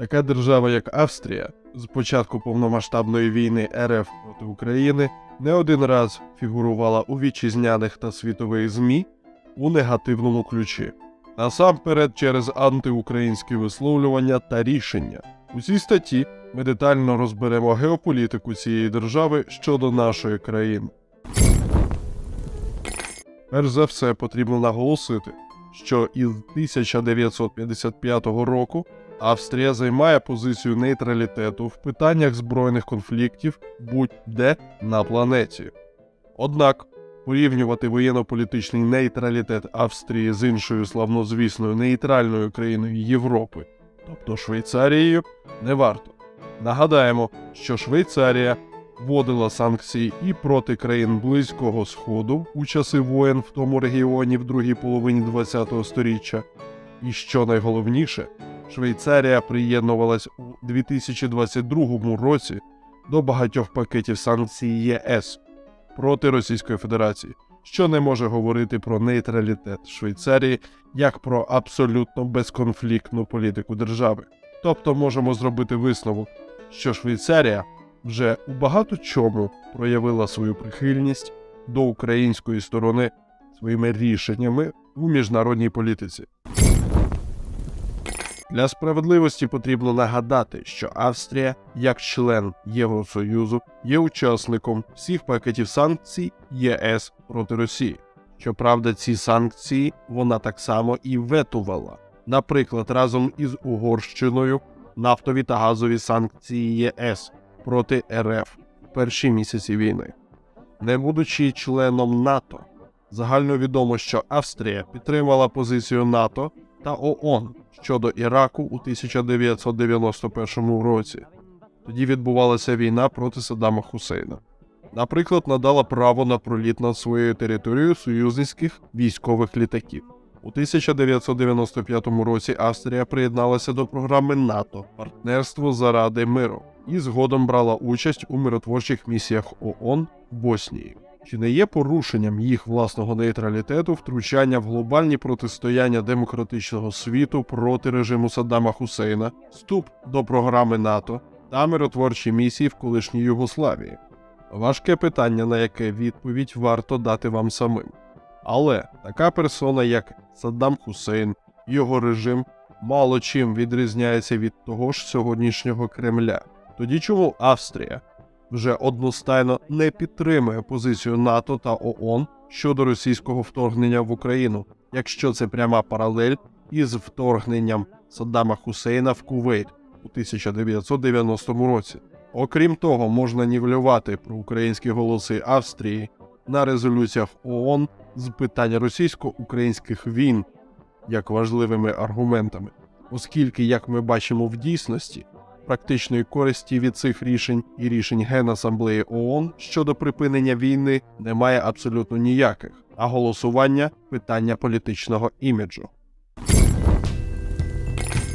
Така держава, як Австрія, з початку повномасштабної війни РФ проти України не один раз фігурувала у вітчизняних та світових ЗМІ у негативному ключі. Насамперед через антиукраїнські висловлювання та рішення. У цій статті ми детально розберемо геополітику цієї держави щодо нашої країни. Перш за все потрібно наголосити, що із 1955 року Австрія займає позицію нейтралітету в питаннях збройних конфліктів будь-де на планеті. Однак порівнювати воєнно-політичний нейтралітет Австрії з іншою славнозвісною нейтральною країною Європи, тобто Швейцарією, не варто. Нагадаємо, що Швейцарія вводила санкції і проти країн Близького Сходу у часи воєн в тому регіоні в другій половині ХХ століття. І що найголовніше, Швейцарія приєднувалась у 2022 році до багатьох пакетів санкцій ЄС проти Російської Федерації, що не може говорити про нейтралітет Швейцарії як про абсолютно безконфліктну політику держави. Тобто можемо зробити висновок, що Швейцарія вже у багато чому проявила свою прихильність до української сторони своїми рішеннями у міжнародній політиці. Для справедливості потрібно нагадати, що Австрія, як член Євросоюзу, є учасником всіх пакетів санкцій ЄС проти Росії. Щоправда, ці санкції вона так само і ветувала. Наприклад, разом із Угорщиною нафтові та газові санкції ЄС проти РФ в перші місяці війни. Не будучи членом НАТО, загальновідомо, що Австрія підтримала позицію НАТО та ООН щодо Іраку у 1991 році. Тоді відбувалася війна проти Саддама Хусейна. Наприклад, надала право на проліт над своєю територією союзницьких військових літаків. У 1995 році Австрія приєдналася до програми НАТО Партнерство заради миру і згодом брала участь у миротворчих місіях ООН в Боснії. Чи не є порушенням їх власного нейтралітету втручання в глобальні протистояння демократичного світу проти режиму Саддама Хусейна, вступ до програми НАТО та миротворчі місії в колишній Югославії? Важке питання, на яке відповідь варто дати вам самим. Але така персона, як Саддам Хусейн, його режим мало чим відрізняється від того ж сьогоднішнього Кремля. Тоді чому Австрія вже одностайно не підтримує позицію НАТО та ООН щодо російського вторгнення в Україну, якщо це пряма паралель із вторгненням Саддама Хусейна в Кувейт у 1990 році. Окрім того, можна нівелювати проукраїнські голоси Австрії на резолюціях ООН з питань російсько-українських війн як важливими аргументами, оскільки, як ми бачимо в дійсності, практичної користі від цих рішень і рішень Генасамблеї ООН щодо припинення війни немає абсолютно ніяких, а голосування питання політичного іміджу.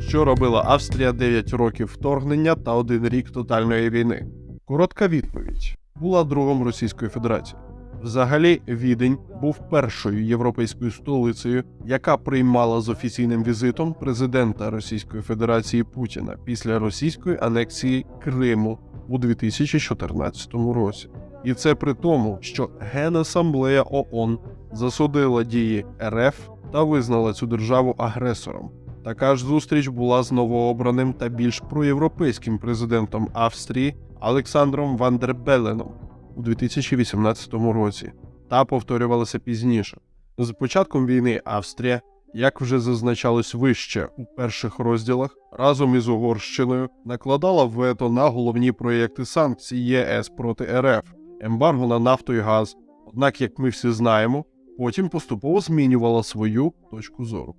Що робила Австрія 9 років вторгнення та один рік тотальної війни? Коротка відповідь була другом Російської Федерації. Взагалі, Відень був першою європейською столицею, яка приймала з офіційним візитом президента Російської Федерації Путіна після російської анексії Криму у 2014 році. І це при тому, що Генасамблея ООН засудила дії РФ та визнала цю державу агресором. Така ж зустріч була з новообраним та більш проєвропейським президентом Австрії Олександром Вандербеленом у 2018 році та повторювалася пізніше. З початком війни Австрія, як вже зазначалось вище у перших розділах, разом із Угорщиною накладала вето на головні проєкти санкцій ЄС проти РФ, ембарго на нафту і газ. Однак, як ми всі знаємо, потім поступово змінювала свою точку зору.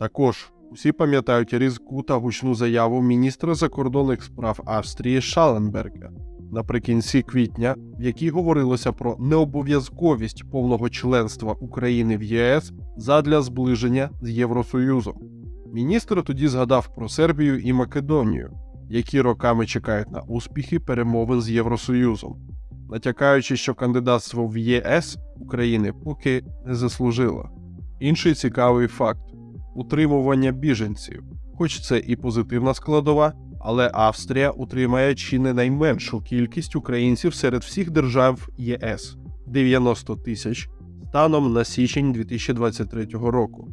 Також усі пам'ятають різку та гучну заяву міністра закордонних справ Австрії Шаленберга наприкінці квітня, в якій говорилося про необов'язковість повного членства України в ЄС задля зближення з Євросоюзом. Міністр тоді згадав про Сербію і Македонію, які роками чекають на успіхи перемовин з Євросоюзом, натякаючи, що кандидатство в ЄС України поки не заслужило. Інший цікавий факт утримування біженців. Хоч це і позитивна складова, але Австрія утримає чи не найменшу кількість українців серед всіх держав ЄС 90 тисяч станом на січень 2023 року.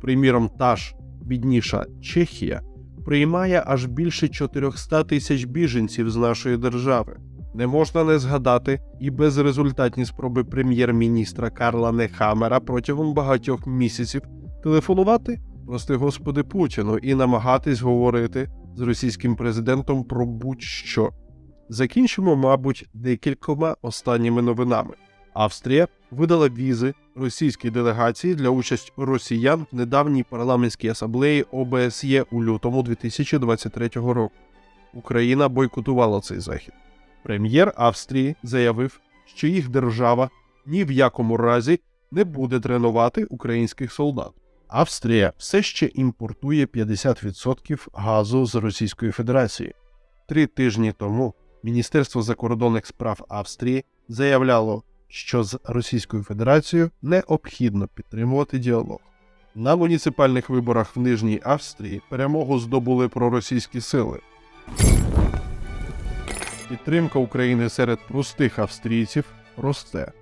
Приміром, та ж бідніша Чехія приймає аж більше 400 тисяч біженців з нашої держави. Не можна не згадати і безрезультатні спроби прем'єр-міністра Карла Нехамера протягом багатьох місяців телефонувати, прости господи, Путіну і намагатись говорити з російським президентом про будь-що. Закінчимо, мабуть, декількома останніми новинами. Австрія видала візи російській делегації для участі росіян в недавній парламентській асамблеї ОБСЄ у лютому 2023 року. Україна бойкотувала цей захід. Прем'єр Австрії заявив, що їх держава ні в якому разі не буде тренувати українських солдат. Австрія все ще імпортує 50% газу з Російської Федерації. Три тижні тому Міністерство закордонних справ Австрії заявляло, що з Російською Федерацією необхідно підтримувати діалог. На муніципальних виборах в Нижній Австрії перемогу здобули проросійські сили. Підтримка України серед простих австрійців росте,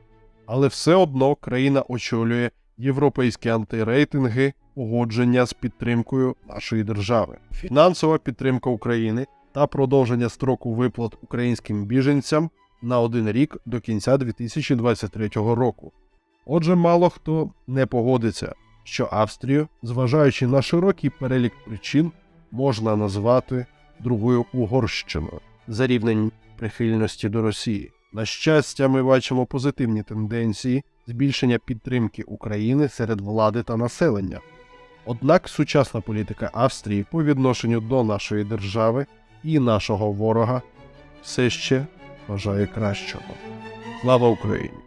але все одно країна очолює європейські антирейтинги погодження з підтримкою нашої держави. Фінансова підтримка України та продовження строку виплат українським біженцям на один рік до кінця 2023 року. Отже, мало хто не погодиться, що Австрію, зважаючи на широкий перелік причин, можна назвати другою Угорщиною за рівнем прихильності до Росії. На щастя, ми бачимо позитивні тенденції збільшення підтримки України серед влади та населення. Однак сучасна політика Австрії по відношенню до нашої держави і нашого ворога все ще бажає кращого. Слава Україні!